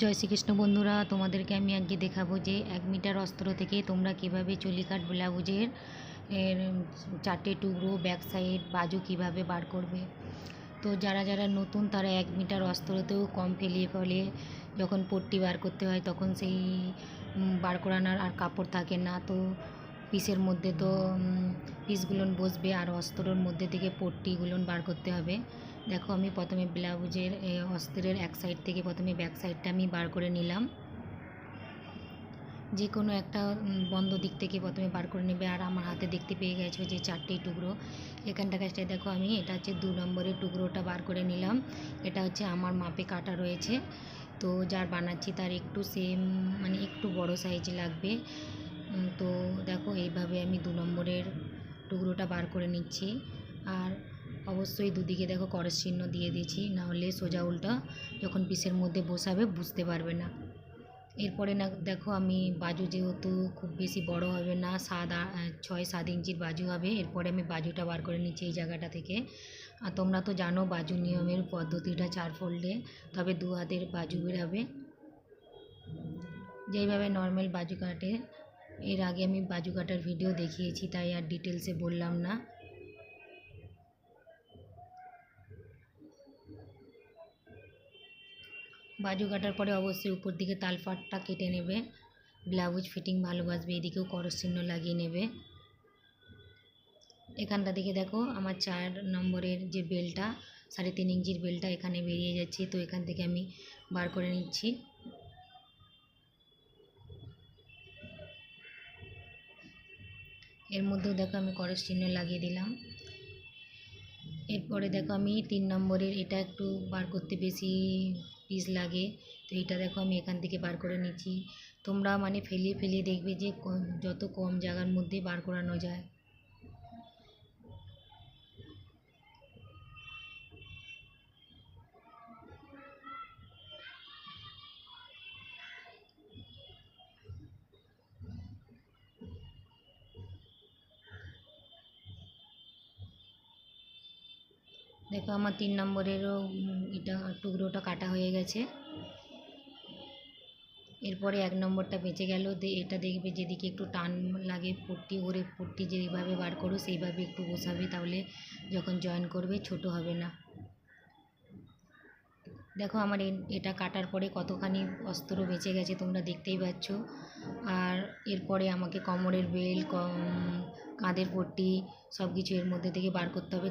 জয় শ্রীকৃষ্ণ বন্ধুরা, তোমাদেরকে আমি আজকে দেখাবো যে এক মিটার অস্ত্র থেকে তোমরা কীভাবে চলিকাট ব্লাউজের এর, চারটে টুকরো ব্যাক সাইড বাজু কীভাবে বার করবে। তো যারা যারা নতুন তারা এক মিটার অস্ত্রতেও কম ফেলিয়ে ফেলে, যখন পট্টি বার করতে হয় তখন সেই বার করানোর আর কাপড় থাকে না। তো পিসের মধ্যে তো পিসগুলো বসবে আর অস্ত্রর মধ্যে থেকে পট্টিগুলো বার করতে হবে। দেখো আমি প্রথমে ব্লাউজের অস্ত্রের এক সাইড থেকে প্রথমে ব্যাক সাইডটা আমি বার করে নিলাম। যে কোনো একটা বন্ধ দিক থেকে প্রথমে বার করে নেবে। আর আমার হাতে দেখতে পেয়ে গেছো যে চারটেই টুকরো। এখানটা কাজটা দেখো আমি, এটা হচ্ছে দু নম্বরের টুকরোটা বার করে নিলাম। এটা হচ্ছে আমার মাপে কাটা রয়েছে। তো যার বানাচ্ছি তার একটু সেম মানে একটু বড় সাইজ লাগবে। তো দেখো এইভাবে আমি দু নম্বরের টুকরোটা বার করে নিচ্ছি। আর অবশ্যই দুদিকে দেখো করস চিহ্ন দিয়ে দিয়েছি নাহলে সোজা উল্টা যখন পিসের মধ্যে বসাবে বুঝতে পারবে না। এরপরে না, দেখো আমি বাজু যেহেতু খুব বেশি বড় হবে না, সাত ছয় সাত ইঞ্চির বাজু হবে, এরপরে আমি বাজুটা বার করে নিচ্ছি এই জায়গাটা থেকে। আর তোমরা তো জানো বাজু নিয়মের পদ্ধতিটা চার ফোল্ডে, তবে দু হাতের বাজু বেরাবে যেইভাবে নর্মাল বাজু কাটে এর আগে আমি বাজু কাটার ভিডিও দেখিয়েছি, তাই আর ডিটেলসে বললাম না। বাজু কাটার পরে অবশ্যই উপর দিকে তালপাটটা কেটে নেবে। ব্লাউজ ফিটিং ভালো বাসবে এদিকেও করস চিহ্ন লাগিয়ে নেবে। এখানটা দিকে দেখো, আমার চার নম্বরের যে বেলটা, সাড়ে তিন ইঞ্চির বেলটা এখানে বেরিয়ে যাচ্ছে, তো এখান থেকে আমি বার করে নিচ্ছি। এর মধ্যেও দেখো আমি করস চিহ্ন লাগিয়ে দিলাম। এরপরে দেখো আমি তিন নম্বরের এটা একটু বার করতে বেশি পিস লাগে, তো এটা দেখো আমি এখান থেকে বার করে নিচ্ছি। তোমরা মানে ফেলিয়ে ফেলিয়ে দেখবে যে যত কম জায়গার মধ্যে বার করানো যায়। দেখো আমার তিন নম্বরেরও এটা টুকরোটা কাটা হয়ে গেছে। এরপরে এক নম্বরটা বেঁচে গেল এটা দেখবে যেদিকে একটু টান লাগে, পট্টি ওরে পট্টি যেইভাবে বার করো, সেইভাবে একটু বসাবে, তাহলে যখন জয়েন করবে, ছোট হবে না। দেখো আমার এটা কাটার পরে কতখানি অস্ত্র বেঁচে গেছে, তোমরা দেখতেই পাচ্ছ। আর এরপরে আমাকে কোমরের বেল কাঁধের পট্টি সব কিছু এর মধ্যে থেকে বার করতে হবে